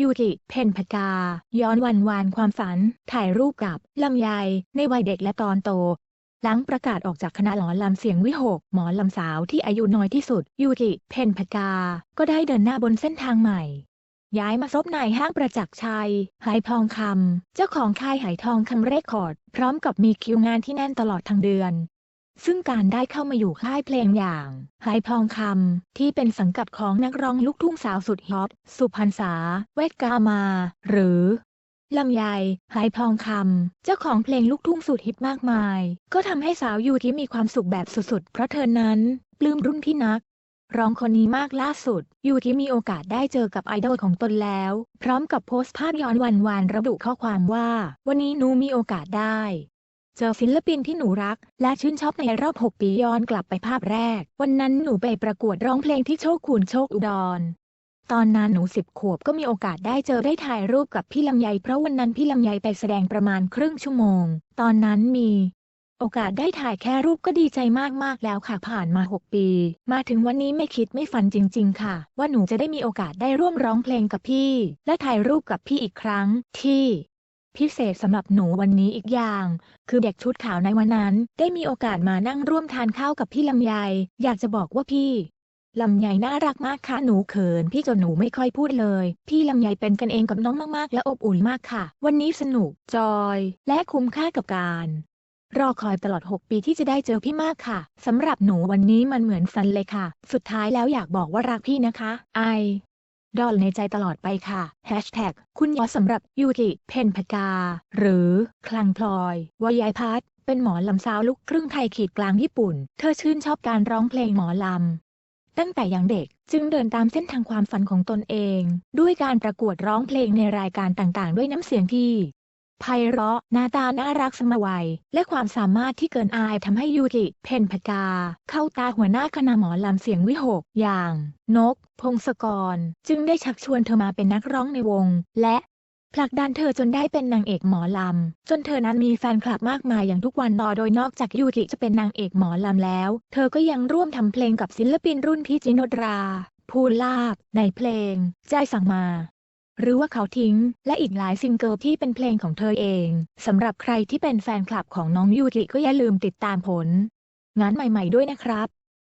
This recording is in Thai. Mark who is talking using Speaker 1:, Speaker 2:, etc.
Speaker 1: ยูกิเพนพกา ย้อนวันวานความฝัน ถ่ายรูปกับลำไยในวัยเด็กและตอนโต หลังประกาศออกจากคณะหมอลำเสียงวิหก หมอลำสาวที่อายุน้อยที่สุด ยูกิเพนพกา ก็ได้เดินหน้าบนเส้นทางใหม่ ย้ายมาซบในห้างประจักษ์ชัยไหทองคำ เจ้าของค่ายไหทองคำเรคคอร์ด พร้อมกับมีคิวงานที่แน่นตลอดทั้งเดือน ซึ่งการได้เข้ามาอยู่ค่ายเพลงอย่างไหทองคำที่เป็นสังกัดของนักร้องลูกทุ่งสาวสุดฮอตสุพรรณษา เวทกามา หรือลำไยไหทองคำเจ้าของเพลงลูกทุ่งสุดฮิตมากมาย ก็ทำให้สาวยูที่มีความสุขแบบสุดๆ เพราะเธอนั้น ปลื้มรุ่นพี่นัก ร้องคนนี้มากล่าสุดยูที่มีโอกาสได้เจอกับไอดอลของตนแล้ว พร้อมกับโพสต์ภาพย้อนวันวานระบุข้อความว่า วันนี้นูมีโอกาสได้ เจอศิลปินที่หนูรัก และชื่นชอบในรอบ 6 ปีย้อนกลับไปภาพแรก วันนั้นหนูไปประกวดร้องเพลงที่โชคคูณโชคอุดร ตอนนั้นหนูสิบขวบก็มีโอกาสได้เจอได้ถ่ายรูปกับพี่ลำไยเพราะวันนั้นพี่ลำไยไปแสดงประมาณครึ่งชั่วโมง ตอนนั้นมีโอกาสได้ถ่ายแค่รูปก็ดีใจมาก ๆ แล้วค่ะผ่านมา 6 ปี มาถึงวันนี้ไม่คิดไม่ฝันจริง ๆ ค่ะ ว่าหนูจะได้มีโอกาสได้ร่วมร้องเพลงกับพี่ และถ่ายรูปกับพี่อีกครั้งที่ พิเศษสำหรับหนูวันนี้อีกอย่าง คือเด็กชุดขาวในวันนั้น ได้มีโอกาสมานั่งร่วมทานข้าวกับพี่ลำไย อยากจะบอกว่าพี่ลำไยน่ารักมากค่ะหนูเขิน พี่จนหนูไม่ค่อยพูดเลย พี่ลำไยเป็นกันเองกับน้องมากๆ และอบอุ่นมากค่ะ วันนี้สนุกจอย และคุ้มค่ากับการรอคอยตลอด 6 ปีที่จะได้เจอพี่มากค่ะสำหรับหนูวันนี้มันเหมือนฝันเลยค่ะ สุดท้ายแล้วอยากบอกว่ารักพี่นะคะ ไอ ดอลในใจตลอดไปค่ะ Hashtag คุณยอสำหรับยูกิ เพนพกา หรือคลังพลอยวายายพัทเป็นหมอลำสาวลูกครึ่งไทยขีดกลางญี่ปุ่น เธอชื่นชอบการร้องเพลงหมอลำ ตั้งแต่ยังเด็กจึงเดินตามเส้นทางความฝันของตนเอง ด้วยการประกวดร้องเพลงในรายการต่างๆ ด้วยน้ำเสียงที่ ไพเราะหน้าตาน่ารักสมวัย และความสามารถที่เกินอายทำให้ยูกิ เพนพกา เข้าตาหัวหน้าคณะหมอลำเสียงวิหก อย่าง นก พงศกร จึงได้ชักชวนเธอมาเป็นนักร้องในวง และผลักดันเธอจนได้เป็นนางเอกหมอลำ จนเธอนั้นมีแฟนคลับมากมายอย่างทุกวันต่อโดยนอกจากยูกิจะเป็นนางเอกหมอลำแล้ว เธอก็ยังร่วมทำเพลงกับศิลปินรุ่นพี่จิโนตรา ภูลาบในเพลง ใจสั่งมา หรือว่าเขาทิ้ง และอีกหลายซิงเกิลที่เป็นเพลงของเธอเองสำหรับใครที่เป็นแฟนคลับของน้องยูกิก็อย่าลืมติดตามผลงานใหม่ ๆด้วยนะครับ